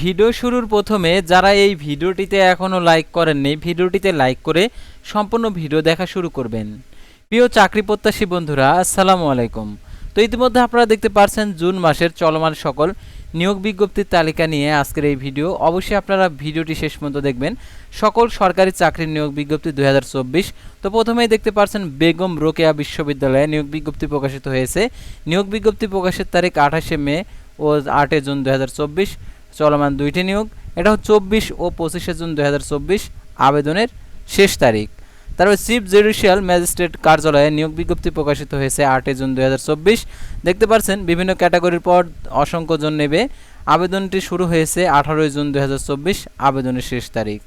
Video শুরুর প্রথমে যারা এই ভিডিওটিতে এখনও লাইক করেননি, ভিডিওটিতে লাইক করে সম্পূর্ণ ভিডিও দেখা শুরু করবেন। প্রিয় চাকরি প্রত্যাশী বন্ধুরা, আসসালামু আলাইকুম। তো ইতিমধ্যে আপনারা দেখতে পারছেন জুন মাসের চলমান সকল নিয়োগ বিজ্ঞপ্তির তালিকা নিয়ে আজকের এই ভিডিও। অবশ্যই আপনারা ভিডিওটি শেষ পর্যন্ত দেখবেন। সকল সরকারি চাকরির নিয়োগ বিজ্ঞপ্তি দুই হাজার চব্বিশ। তো প্রথমেই দেখতে পারছেন বেগম রোকেয়া বিশ্ববিদ্যালয়ে নিয়োগ বিজ্ঞপ্তি প্রকাশিত হয়েছে। নিয়োগ বিজ্ঞপ্তি প্রকাশের তারিখ আঠাশে মে ও আটে জুন দুই হাজার চব্বিশ। চলমান দুইটি নিয়োগ, এটা হচ্ছে চব্বিশ ও পঁচিশে জুন দু হাজার চব্বিশ আবেদনের শেষ তারিখ। তারপর চিফ জুডিশিয়াল ম্যাজিস্ট্রেট কার্যালয়ে নিয়োগ বিজ্ঞপ্তি প্রকাশিত হয়েছে আটই জুন দুই হাজার চব্বিশ। দেখতে পাচ্ছেন বিভিন্ন ক্যাটাগরির পর অসংখ্য জন নেবে। আবেদনটি শুরু হয়েছে আঠারোই জুন দুই হাজার চব্বিশ আবেদনের শেষ তারিখ।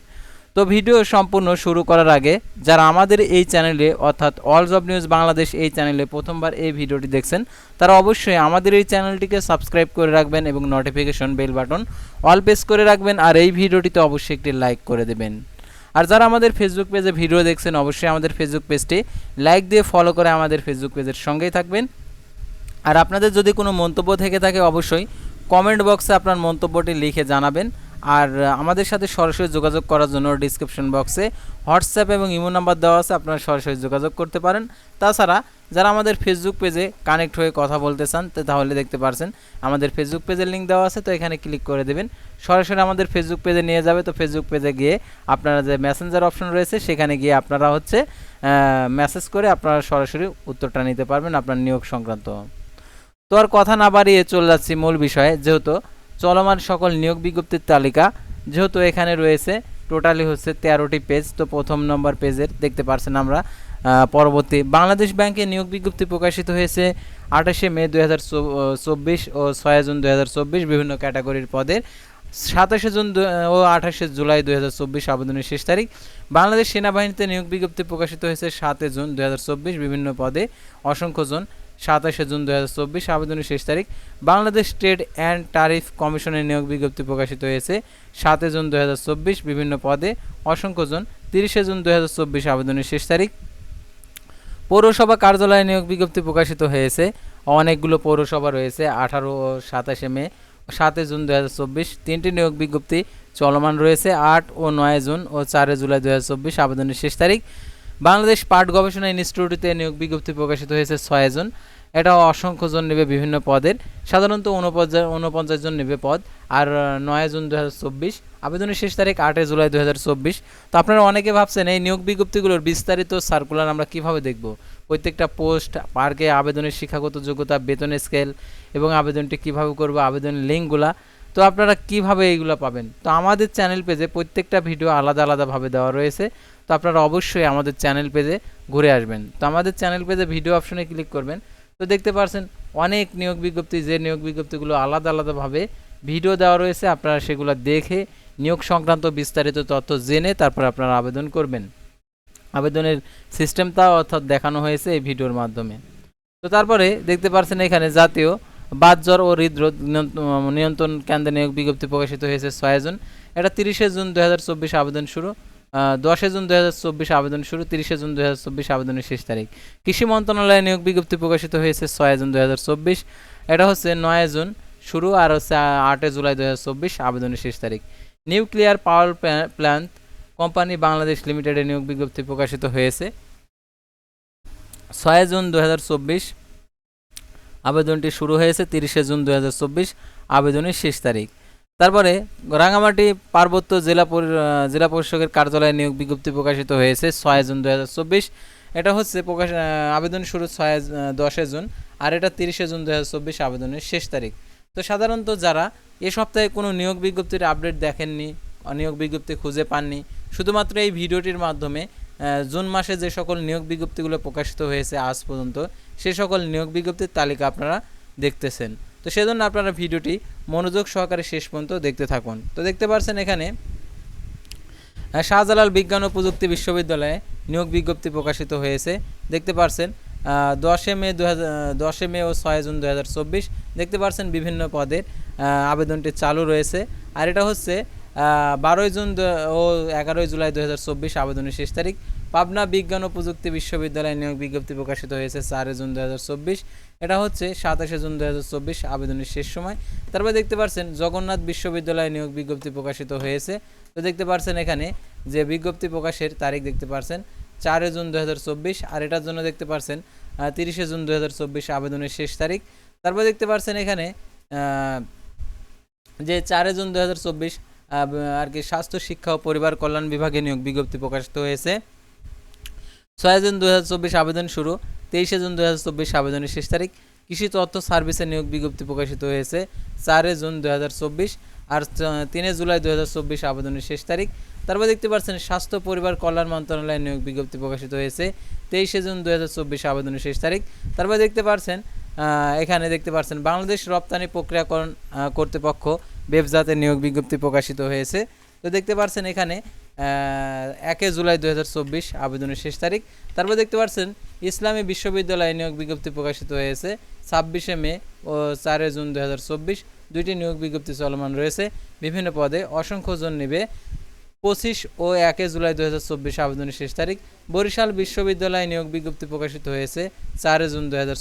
তো ভিডিও সম্পূর্ণ শুরু করার আগে, যারা আমাদের এই চ্যানেলে, অর্থাৎ অল জব নিউজ বাংলাদেশ এই চ্যানেলে প্রথমবার এই ভিডিওটি দেখছেন, তারা অবশ্যই আমাদের এই চ্যানেলটিকে সাবস্ক্রাইব করে রাখবেন এবং notification bell button all press করে রাখবেন, আর এই ভিডিওটিতে অবশ্যই একটি লাইক করে দেবেন। আর যারা আমাদের ফেসবুক পেজে ভিডিও দেখছেন, অবশ্যই আমাদের ফেসবুক পেজটি লাইক দিয়ে ফলো করে আমাদের ফেসবুক পেজের সঙ্গেই থাকবেন। আর আপনাদের যদি কোনো মন্তব্য থেকে থাকে, অবশ্যই কমেন্ট বক্সে আপনার মন্তব্যটি লিখে জানাবেন। আর আমাদের সাথে সরাসরি যোগাযোগ করার জন্য ডিসক্রিপশন বক্সে হোয়াটসঅ্যাপ এবং ইমো নাম্বার দেওয়া আছে, আপনারা সরাসরি যোগাযোগ করতে পারেন। তাছাড়া, যারা আমাদের ফেসবুক পেজে কানেক্ট হয়ে কথা বলতে চান তাহলে দেখতে পারছেন, আমাদের ফেসবুক পেজের লিঙ্ক দেওয়া আছে, তো এখানে ক্লিক করে দেবেন। সরাসরি আমাদের ফেসবুক পেজে নিয়ে যাবে, তো ফেসবুক পেজে গিয়ে আপনারা যে মেসেঞ্জার অপশন রয়েছে, সেখানে গিয়ে আপনারা হচ্ছে মেসেজ করে আপনারা সরাসরি উত্তরটা নিতে পারবেন আপনার নিয়োগ সংক্রান্ত। তো আর কথা না বাড়িয়ে চলে যাচ্ছি মূল বিষয়ে, যেহেতু চলমান সকল নিয়োগ বিজ্ঞপ্তির তালিকা যেহেতু এখানে রয়েছে, টোটালি হচ্ছে তেরোটি পেজ তো প্রথম নম্বর পেজের দেখতে পারছেন আমরা পরবর্তী। বাংলাদেশ ব্যাংকে নিয়োগ বিজ্ঞপ্তি প্রকাশিত হয়েছে আঠাশে মে দুই ও ছয় জুন দুই হাজার চব্বিশ বিভিন্ন ক্যাটাগরির পদের। সাতাশে জুন ও আঠাশে জুলাই দুই হাজার চব্বিশ আবেদনের শেষ তারিখ। বাংলাদেশ সেনাবাহিনীতে নিয়োগ বিজ্ঞপ্তি প্রকাশিত হয়েছে সাতে জুন দু হাজার চব্বিশ বিভিন্ন পদে। অসংখ্য জন সাতাশে জুন দু হাজার চব্বিশ, আবেদনের শেষ তারিখ। বাংলাদেশ ট্রেড অ্যান্ড টারিফ কমিশনের নিয়োগ বিজ্ঞপ্তি প্রকাশিত হয়েছে সাতে জুন দুই হাজার চব্বিশ, বিভিন্ন পদে। অসংখ্য জন, তিরিশে জুন দু হাজার চব্বিশ, আবেদনের শেষ তারিখ। পৌরসভা কার্যালয়ে নিয়োগ বিজ্ঞপ্তি প্রকাশিত হয়েছে। অনেকগুলো পৌরসভা রয়েছে, আঠারো ও সাতাশে মে সাতে জুন দু হাজার চব্বিশ, তিনটি নিয়োগ বিজ্ঞপ্তি চলমান রয়েছে, আট ও নয় জুন ও চারে জুলাই দু হাজার চব্বিশ, আবেদনের শেষ তারিখ। বাংলাদেশ পাট গবেষণা ইনস্টিটিউটে নিয়োগ বিজ্ঞপ্তি প্রকাশিত হয়েছে ছয় জন। এটা অসংখ্য জন নেবে বিভিন্ন পদের। সাধারণত উনপঞ্চাশ উনপঞ্চাশ জন নেবে পদ। আর নয় জুন দুই হাজার চব্বিশ, আবেদনের শেষ তারিখ আটই জুলাই দুই হাজার চব্বিশ। তো আপনারা অনেকে ভাবছেন এই নিয়োগ বিজ্ঞপ্তিগুলোর বিস্তারিত সার্কুলার আমরা কীভাবে দেখব? প্রত্যেকটা পোস্ট, পার্কে আবেদনের শিক্ষাগত যোগ্যতা বেতনের স্কেল এবং আবেদনটি কীভাবে করব, আবেদনের লিঙ্কগুলা। তো আপনারা কীভাবে এইগুলো পাবেন? তো আমাদের চ্যানেল পেজে প্রত্যেকটা ভিডিও আলাদা আলাদাভাবে দেওয়া রয়েছে। তো আপনারা অবশ্যই আমাদের চ্যানেল পেজে ঘুরে আসবেন। তো আমাদের চ্যানেল পেজে ভিডিও অপশনে ক্লিক করবেন। তো দেখতে পারছেন অনেক নিয়োগ বিজ্ঞপ্তি, যে নিয়োগ বিজ্ঞপ্তিগুলো আলাদা আলাদাভাবে ভিডিও দেওয়া রয়েছে, আপনারা সেগুলো দেখে নিয়োগ সংক্রান্ত বিস্তারিত তথ্য জেনে তারপর আপনারা আবেদন করবেন। আবেদনের সিস্টেমটা অর্থাৎ দেখানো হয়েছে এই ভিডিওর মাধ্যমে। তো তারপরে দেখতে পারছেন এখানে জাতীয় বাতজ্বর ও হৃদরোগ নিয়ন্ত্রণ কেন্দ্রে নিয়োগ বিজ্ঞপ্তি প্রকাশিত হয়েছে ছয় জুন। এটা তিরিশে জুন দু আবেদন শুরু। দশে জুন দু হাজার চব্বিশ আবেদন শুরু, তিরিশে জুন দু হাজার চব্বিশ আবেদনের শেষ তারিখ। কৃষি মন্ত্রণালয়ে নিয়োগ বিজ্ঞপ্তি প্রকাশিত হয়েছে ছয় জুন দু হাজার চব্বিশ। এটা হচ্ছে নয় জুন শুরু আর হচ্ছে আটে জুলাই দু হাজার চব্বিশ আবেদনের শেষ তারিখ। Nuclear power plant company Bangladesh লিমিটেডে নিয়োগ বিজ্ঞপ্তি প্রকাশিত হয়েছে। ছয় জুন দু হাজার চব্বিশ আবেদনটি শুরু হয়েছে, তিরিশে জুন দু হাজার চব্বিশ আবেদনের শেষ তারিখ। তারপরে রাঙামাটি পার্বত্য জেলা জেলা পরিষদের কার্যালয়ে নিয়োগ বিজ্ঞপ্তি প্রকাশিত হয়েছে ছয় জুন দু হাজার চব্বিশ। এটা হচ্ছে প্রকাশ আবেদন শুরু ছয় দশে জুন আর এটা তিরিশে জুন দুহাজার চব্বিশ আবেদনের শেষ তারিখ। তো সাধারণত যারা এ সপ্তাহে কোনো নিয়োগ বিজ্ঞপ্তির আপডেট দেখেননি নিয়োগ বিজ্ঞপ্তি খুঁজে পাননি, শুধুমাত্র এই ভিডিওটির মাধ্যমে জুন মাসে যে সকল নিয়োগ বিজ্ঞপ্তিগুলো প্রকাশিত হয়েছে আজ পর্যন্ত, সে সকল নিয়োগ বিজ্ঞপ্তির তালিকা আপনারা দেখতেছেন। তো সেজন্য আপনারা ভিডিওটি মনোযোগ সহকারে শেষ পর্যন্ত দেখতে থাকুন। তো দেখতে পাচ্ছেন এখানে শাহজালাল বিজ্ঞান ও প্রযুক্তি বিশ্ববিদ্যালয়ে নিয়োগ বিজ্ঞপ্তি প্রকাশিত হয়েছে। দেখতে পাচ্ছেন দশে মে দু হাজার দশে মে ও ছয় জুন দু হাজার চব্বিশ। দেখতে পাচ্ছেন বিভিন্ন পদের আবেদনটি চালু রয়েছে। আর এটা হচ্ছে বারোই জুন ও এগারোই জুলাই দু হাজার চব্বিশ আবেদনের শেষ তারিখ। পাবনা বিজ্ঞান ও প্রযুক্তি বিশ্ববিদ্যালয়ে নিয়োগ বিজ্ঞপ্তি প্রকাশিত হয়েছে চারে জুন দু হাজার চব্বিশ। এটা হচ্ছে সাতাশে জুন দু হাজার চব্বিশ আবেদনের শেষ সময়। তারপরে দেখতে পাচ্ছেন জগন্নাথ বিশ্ববিদ্যালয়ে নিয়োগ বিজ্ঞপ্তি প্রকাশিত হয়েছে। তো দেখতে পাচ্ছেন এখানে যে বিজ্ঞপ্তি প্রকাশের তারিখ দেখতে পাচ্ছেন চারে জুন দু হাজার চব্বিশ, আর এটার জন্য দেখতে পাচ্ছেন তিরিশে জুন দু হাজার চব্বিশ আবেদনের শেষ তারিখ। তারপর দেখতে পাচ্ছেন এখানে যে চারে জুন দু হাজার চব্বিশ আর কি স্বাস্থ্য, শিক্ষা ও পরিবার কল্যাণ বিভাগে নিয়োগ বিজ্ঞপ্তি প্রকাশিত হয়েছে। ছয় জুন দুই হাজার চব্বিশ আবেদন শুরু। তেইশে জুন দু হাজার চব্বিশ আবেদনের শেষ তারিখ। কৃষি তথ্য সার্ভিসে নিয়োগ বিজ্ঞপ্তি প্রকাশিত হয়েছে চারে জুন দুই হাজার চব্বিশ আর তিনে জুলাই দুই হাজার চব্বিশ আবেদনের শেষ তারিখ। তারপর দেখতে পাচ্ছেন, স্বাস্থ্য, পরিবার, কল্যাণ মন্ত্রণালয়ে নিয়োগ বিজ্ঞপ্তি প্রকাশিত হয়েছে তেইশে জুন দু হাজার চব্বিশ আবেদনের শেষ তারিখ। তারপর দেখতে পাচ্ছেন এখানে দেখতে পাচ্ছেন, বাংলাদেশ রপ্তানি প্রক্রিয়াকরণ কর্তৃপক্ষ বেবজাতে নিয়োগ বিজ্ঞপ্তি প্রকাশিত হয়েছে। তো দেখতে পাচ্ছেন, এখানে একে জুলাই দু হাজার চব্বিশ আবেদনের শেষ তারিখ। তারপর দেখতে পাচ্ছেন, ইসলামী বিশ্ববিদ্যালয়ে নিয়োগ বিজ্ঞপ্তি প্রকাশিত হয়েছে ছাব্বিশে মে ও চারে জুন দু দুইটি নিয়োগ বিজ্ঞপ্তি চলমান রয়েছে। বিভিন্ন পদে অসংখ্য জন নেবে। পঁচিশ ও একে জুলাই দু হাজার চব্বিশ আবেদনের শেষ তারিখ। বরিশাল বিশ্ববিদ্যালয়ে নিয়োগ বিজ্ঞপ্তি প্রকাশিত হয়েছে চারে জুন দু হাজার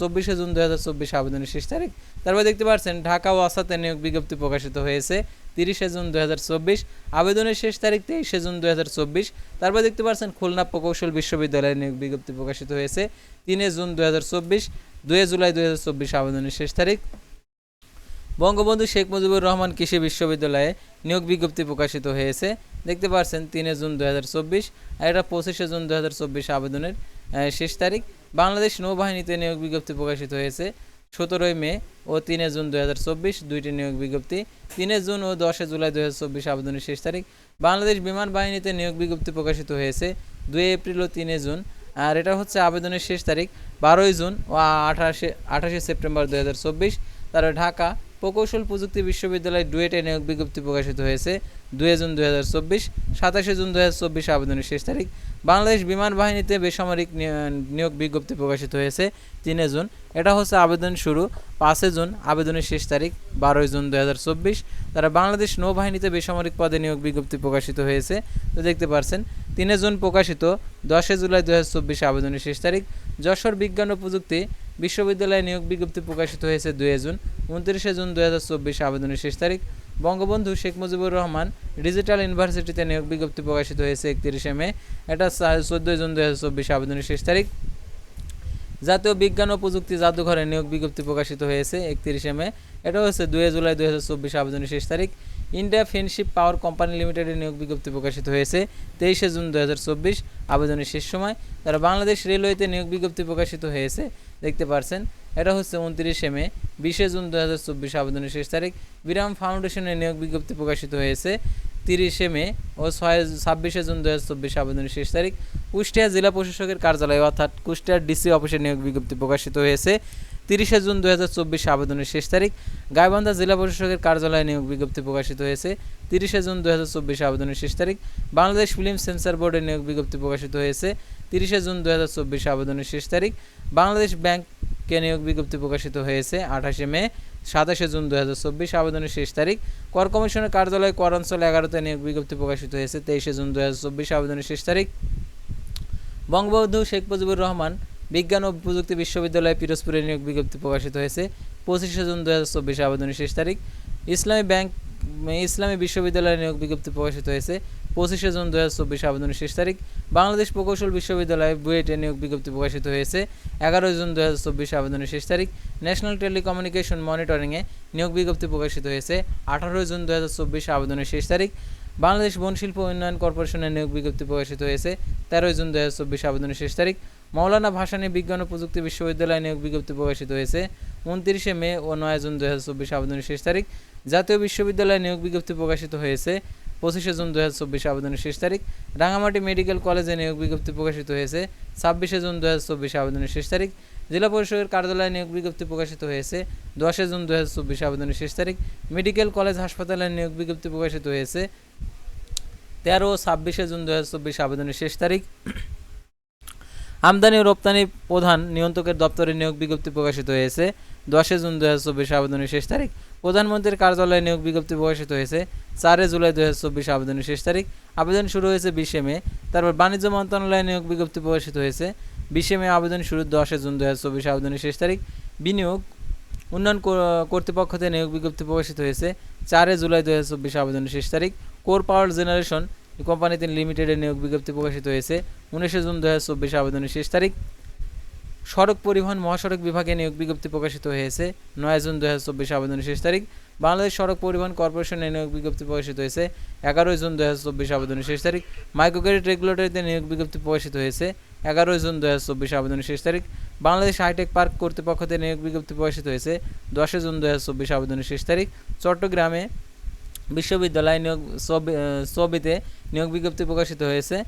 চব্বিশ জুন দু হাজার চব্বিশ আবেদনের শেষ তারিখ। তারপর দেখতে পাচ্ছেন, ঢাকা ও আসাতে নিয়োগ বিজ্ঞপ্তি প্রকাশিত হয়েছে তিরিশে জুন দু হাজার চব্বিশ, আবেদনের শেষ তারিখ তেইশে জুন দু হাজার চব্বিশ। তারপর দেখতে পাচ্ছেন, খুলনা প্রকৌশল বিশ্ববিদ্যালয়ে নিয়োগ বিজ্ঞপ্তি প্রকাশিত হয়েছে তিনে জুন দু হাজার জুলাই দু হাজার চব্বিশ আবেদনের শেষ তারিখ। বঙ্গবন্ধু শেখ মুজিবুর রহমান কৃষি বিশ্ববিদ্যালয়ে নিয়োগ বিজ্ঞপ্তি প্রকাশিত হয়েছে। দেখতে পাচ্ছেন, তিনে জুন দু হাজার চব্বিশ, আর এটা পঁচিশে জুন দু হাজার চব্বিশ আবেদনের শেষ তারিখ। বাংলাদেশ নৌবাহিনীতে নিয়োগ বিজ্ঞপ্তি প্রকাশিত হয়েছে সতেরোই মে ও তিনে জুন দু হাজার চব্বিশ, দুইটি নিয়োগ বিজ্ঞপ্তি। তিনে জুন ও দশে জুলাই দু হাজার চব্বিশ আবেদনের শেষ তারিখ। বাংলাদেশ বিমান বাহিনীতে নিয়োগ বিজ্ঞপ্তি প্রকাশিত হয়েছে দুই এপ্রিল ও তিনে জুন। আর এটা হচ্ছে আবেদনের শেষ তারিখ বারোই জুন ও আঠাশে আঠাশে সেপ্টেম্বর দু হাজার চব্বিশ। তারা ঢাকা প্রকৌশল প্রযুক্তি বিশ্ববিদ্যালয় ডুয়েটে নিয়োগ বিজ্ঞপ্তি প্রকাশিত হয়েছে দুই জুন দুই হাজার চব্বিশ, সাতাশে জুন দু হাজার চব্বিশ আবেদনের শেষ তারিখ। বাংলাদেশ বিমান বাহিনীতে বেসামরিক নিয়োগ বিজ্ঞপ্তি প্রকাশিত হয়েছে তিনে জুন। এটা হচ্ছে আবেদন শুরু। পাঁচে জুন, আবেদনের শেষ তারিখ, বারোই জুন দুই হাজার চব্বিশ। তারা বাংলাদেশ নৌবাহিনীতে বেসামরিক পদে নিয়োগ বিজ্ঞপ্তি প্রকাশিত হয়েছে। তো দেখতে পারছেন, তিনে জুন প্রকাশিত, দশে জুলাই দু হাজার চব্বিশে আবেদনের শেষ তারিখ। যশোর বিজ্ঞান ও প্রযুক্তি বিশ্ববিদ্যালয়ে নিয়োগ বিজ্ঞপ্তি প্রকাশিত হয়েছে দুই জুন। উনত্রিশে জুন দু হাজার চব্বিশে আবেদনের শেষ তারিখ। বঙ্গবন্ধু শেখ মুজিবুর রহমান ডিজিটাল ইউনিভার্সিটিতে নিয়োগ বিজ্ঞপ্তি প্রকাশিত হয়েছে একত্রিশে মে, এটা চোদ্দোই জুন দু হাজার চব্বিশে আবেদনের শেষ তারিখ। জাতীয় বিজ্ঞান ও প্রযুক্তি জাদুঘরে নিয়োগ বিজ্ঞপ্তি প্রকাশিত হয়েছে একত্রিশে মে, এটা হচ্ছে দুই জুলাই দুই হাজার চব্বিশ আবেদনের শেষ তারিখ। ইন্ডিয়া ফ্রেন্ডশিপ পাওয়ার কোম্পানি লিমিটেডের নিয়োগ বিজ্ঞপ্তি প্রকাশিত হয়েছে তেইশে জুন দু হাজার চব্বিশ আবেদনের শেষ সময়। তারা বাংলাদেশ রেলওয়েতে নিয়োগ বিজ্ঞপ্তি প্রকাশিত হয়েছে, দেখতে পারছেন। এটা হচ্ছে উনত্রিশে মে, বিশে জুন দু হাজার চব্বিশ আবেদনের শেষ তারিখ। বিরাম ফাউন্ডেশনের নিয়োগ বিজ্ঞপ্তি প্রকাশিত হয়েছে তিরিশে মে ও ছয়, ছাব্বিশে জুন দু হাজার চব্বিশ আবেদনের শেষ তারিখ। কুষ্টিয়া জেলা প্রশাসকের কার্যালয় অর্থাৎ কুষ্টিয়ার ডিসি অফিসের নিয়োগ বিজ্ঞপ্তি প্রকাশিত হয়েছে তিরিশে জুন দু হাজার চব্বিশ আবেদনের শেষ তারিখ। গাইবান্ধা জেলা প্রশাসকের কার্যালয়ে নিয়োগ বিজ্ঞপ্তি প্রকাশিত হয়েছে তিরিশে জুন দু হাজার চব্বিশ আবেদনের শেষ তারিখ। বাংলাদেশ ফিল্ম সেন্সর বোর্ডের নিয়োগ বিজ্ঞপ্তি প্রকাশিত হয়েছে তিরিশে জুন দু হাজার চব্বিশ আবেদনের শেষ তারিখ। বাংলাদেশ ব্যাংকে নিয়োগ বিজ্ঞপ্তি প্রকাশিত হয়েছে আঠাশে মে, সাতাশে জুন দু হাজার চব্বিশ, আবেদনের শেষ তারিখ। কর কমিশনের কার্যালয় কর অঞ্চল এগারোতে নিয়োগ বিজ্ঞপ্তি প্রকাশিত হয়েছে, তেইশে জুন দু হাজার চব্বিশ, আবেদনের শেষ তারিখ। বঙ্গবন্ধু শেখ মুজিবুর রহমান বিজ্ঞান ও প্রযুক্তি বিশ্ববিদ্যালয় পিরোজপুরে নিয়োগ বিজ্ঞপ্তি প্রকাশিত হয়েছে, পঁচিশে জুন দু হাজার চব্বিশ, আবেদনের শেষ তারিখ। ইসলামী ব্যাংক ইসলামী বিশ্ববিদ্যালয়ে নিয়োগ বিজ্ঞপ্তি প্রকাশিত হয়েছে পঁচিশে জুন দু হাজার চব্বিশ আবেদনের শেষ তারিখ, বাংলাদেশ প্রকৌশল বিশ্ববিদ্যালয় বুয়েটে নিয়োগ বিজ্ঞপ্তি প্রকাশিত হয়েছে। এগারোই জুন দু হাজার চব্বিশ আবেদনের শেষ তারিখ, ন্যাশনাল টেলিকমিউনিকেশন মনিটরিংয়ে নিয়োগ বিজ্ঞপ্তি প্রকাশিত হয়েছে। আঠারোই জুন দু হাজার চব্বিশ আবেদনের শেষ তারিখ, বাংলাদেশ বনশিল্প উন্নয়ন কর্পোরেশনের নিয়োগ বিজ্ঞপ্তি প্রকাশিত হয়েছে। তেরোই জুন দু হাজার চব্বিশ আবেদনের শেষ তারিখ, মৌলানা ভাসানী বিজ্ঞান ও প্রযুক্তি বিশ্ববিদ্যালয়ে নিয়োগ বিজ্ঞপ্তি প্রকাশিত হয়েছে। উনত্রিশে মে ও নয় জুন দু হাজার চব্বিশ আবেদনের শেষ তারিখ, জাতীয় বিশ্ববিদ্যালয়ে নিয়োগ বিজ্ঞপ্তি প্রকাশিত হয়েছে। পঁচিশে জুন দু হাজার চব্বিশ আবেদনের শেষ তারিখ। রাঙামাটি মেডিকেল কলেজে নিয়োগ বিজ্ঞপ্তি প্রকাশিত হয়েছে। ছাব্বিশে জুন দু হাজার চব্বিশ আবেদনের শেষ তারিখ। জেলা পরিষদের কার্যালয়ে নিয়োগ বিজ্ঞপ্তি প্রকাশিত হয়েছে। দশে জুন দু হাজার চব্বিশ আবেদনের শেষ তারিখ। মেডিকেল কলেজ হাসপাতালে নিয়োগ বিজ্ঞপ্তি প্রকাশিত হয়েছে। তেরো ছাব্বিশে জুন দু হাজার চব্বিশ আবেদনের শেষ তারিখ। আমদানি ও রপ্তানি প্রধান নিয়ন্ত্রকের দপ্তরে নিয়োগ বিজ্ঞপ্তি প্রকাশিত হয়েছে। দশে জুন দু হাজার চব্বিশ আবেদনের শেষ তারিখ। প্রধানমন্ত্রীর কার্যালয়ে নিয়োগ বিজ্ঞপ্তি প্রকাশিত হয়েছে চারে জুলাই দু হাজার চব্বিশ আবেদনের শেষ তারিখ। আবেদন শুরু হয়েছে বিশে মে। তারপর বাণিজ্য মন্ত্রণালয়ে নিয়োগ বিজ্ঞপ্তি প্রকাশিত হয়েছে বিশে মে আবেদন শুরু দশে জুন দু হাজার চব্বিশ আবেদনের শেষ তারিখ। বিনিয়োগ উন্নয়ন কর- কর্তৃপক্ষ থেকে নিয়োগ বিজ্ঞপ্তি প্রকাশিত হয়েছে চারে জুলাই দু হাজার চব্বিশ আবেদনের শেষ তারিখ। কোর পাওয়ার জেনারেশন কোম্পানিতে লিমিটেডের নিয়োগ বিজ্ঞপ্তি প্রকাশিত হয়েছে উনিশে জুন দু হাজার চব্বিশ আবেদনের শেষ তারিখ। সড়ক পরিবহন মহাসড়ক বিভাগে নিয়োগ বিজ্ঞপ্তি প্রকাশিত হয়েছে। নয় জুন দু হাজার চব্বিশ আবেদনের শেষ তারিখ। বাংলাদেশ সড়ক পরিবহন কর্পোরেশনের নিয়োগ বিজ্ঞপ্তি প্রকাশিত হয়েছে। এগারোই জুন দু হাজার চব্বিশ আবেদনের শেষ তারিখ। মাইক্রোক্রেডিট রেগুলেটরিতে নিয়োগ বিজ্ঞপ্তি প্রকাশিত হয়েছে। এগারোই জুন দু হাজার চব্বিশ আবেদনের শেষ তারিখ। বাংলাদেশ হাইটেক পার্ক কর্তৃপক্ষতে নিয়োগ বিজ্ঞপ্তি প্রকাশিত হয়েছে। দশই জুন দু হাজার চব্বিশ আবেদনের শেষ তারিখ। চট্টগ্রামে বিশ্ববিদ্যালয় নিয়োগ সবি- সবিতে নিয়োগ বিজ্ঞপ্তি প্রকাশিত হয়েছে।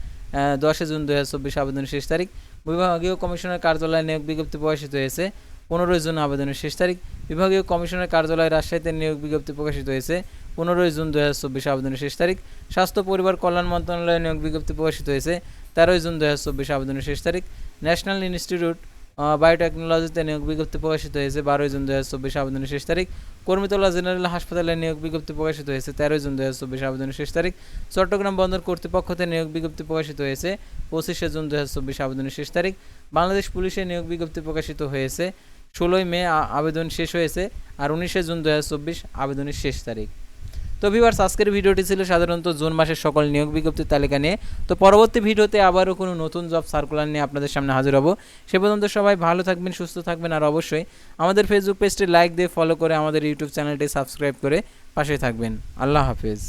দশই জুন দু হাজার চব্বিশ আবেদনের শেষ তারিখ। বিভাগীয় কমিশনের কার্যালয়ে নিয়োগ বিজ্ঞপ্তি প্রকাশিত হয়েছে। পনেরোই জুন আবেদনের শেষ তারিখ। বিভাগীয় কমিশনের কার্যালয় রাজশাহীতে নিয়োগ বিজ্ঞপ্তি প্রকাশিত হয়েছে। পনেরোই জুন দু হাজার চব্বিশ আবেদনের শেষ তারিখ। স্বাস্থ্য, পরিবার কল্যাণ মন্ত্রণালয়ে নিয়োগ বিজ্ঞপ্তি প্রকাশিত হয়েছে। তেরোই জুন দু হাজার চব্বিশ আবেদনের শেষ তারিখ। ন্যাশনাল ইনস্টিটিউট বায়োটেকনোলজিতে নিয়োগ বিজ্ঞপ্তি প্রকাশিত হয়েছে বারোই জুন দু হাজার চব্বিশ আবেদনের শেষ তারিখ। কর্মীতলা জেনারেল হাসপাতালে নিয়োগ বিজ্ঞপ্তি প্রকাশিত হয়েছে তেরোই জুন দু হাজার চব্বিশ আবেদনের শেষ তারিখ। চট্টগ্রাম বন্দর কর্তৃপক্ষতে নিয়োগ বিজ্ঞপ্তি প্রকাশিত হয়েছে পঁচিশে জুন দু হাজার চব্বিশ আবেদনের শেষ তারিখ। বাংলাদেশ পুলিশের নিয়োগ বিজ্ঞপ্তি প্রকাশিত হয়েছে ষোলোই মে আবেদন শেষ হয়েছে আর উনিশে জুন দু হাজার চব্বিশ আবেদনের শেষ তারিখ। তো ভিউয়ার্স আজকের ভিডিওটি ছিল সাধারণত জুন মাসের সকল নিয়োগ বিজ্ঞপ্তির তালিকা নিয়ে। তো পরবর্তী ভিডিওতে আবারও কোনো নতুন জব সার্কুলার নিয়ে আপনাদের সামনে হাজির হব। সে পর্যন্ত সবাই ভালো থাকবেন, সুস্থ থাকবেন আর অবশ্যই আমাদের ফেসবুক পেজটি লাইক দিয়ে ফলো করে আমাদের ইউটিউব চ্যানেলটি সাবস্ক্রাইব করে পাশে থাকবেন। আল্লাহ হাফেজ।